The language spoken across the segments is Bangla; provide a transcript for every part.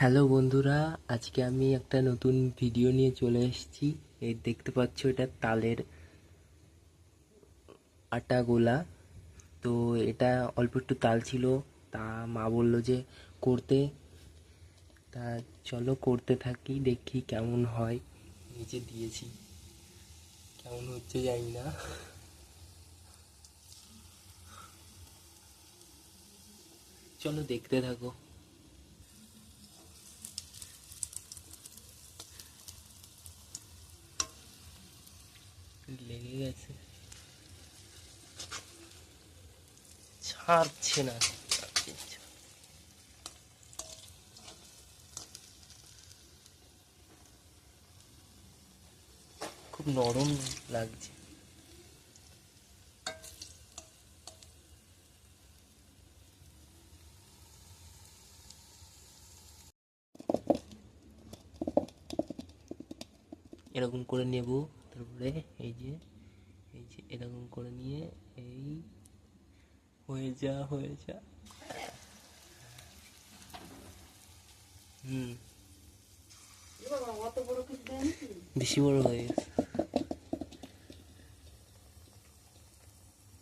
হ্যালো বন্ধুরা, আজকে আমি একটা নতুন ভিডিও নিয়ে চলে এসেছি। এই দেখতে পাচ্ছ এটা তালের আটা গোলা। তো এটা অল্প একটু তাল ছিল, তা মা বলল যে করতে। তা চলো করতে থাকি, দেখি কেমন হয়। নিচে দিয়েছি। কেমন হচ্ছে জানি না। চলো দেখতে থাকো। লেগে গেছে ছাড়ছে না খুব নরম লাগছে। এরকম করে নেব। তারপরে এই যে এই যে, এরকম করে নিয়ে এই হয়ে যা হয়ে যা। হুম। বেশি বড় হয়ে গেছে।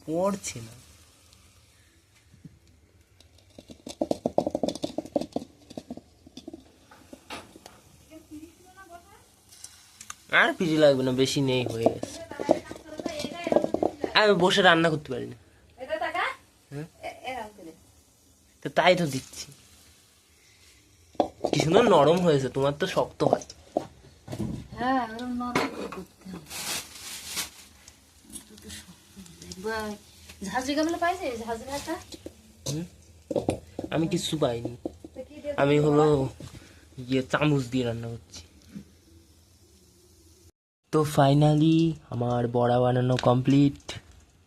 পড়ছে না। আর পিজি লাগবে না, বেশি নেই হয়ে গেছে। আমি বসে রান্না করতে পারি না? তো তাই তো দিচ্ছি। কি সুন্দর নরম হয়েছে, তোমার তো শক্ত হয়? আমি কিছু পাইনি। আমি হলো ইয়ে চামচ দিয়ে রান্না করছি। তো ফাইনালি আমার বড়া বানানো কমপ্লিট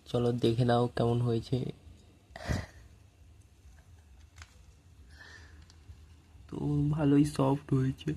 চলো দেখে নাও কেমন হয়েছে। তো ভালোই সফট হয়েছে।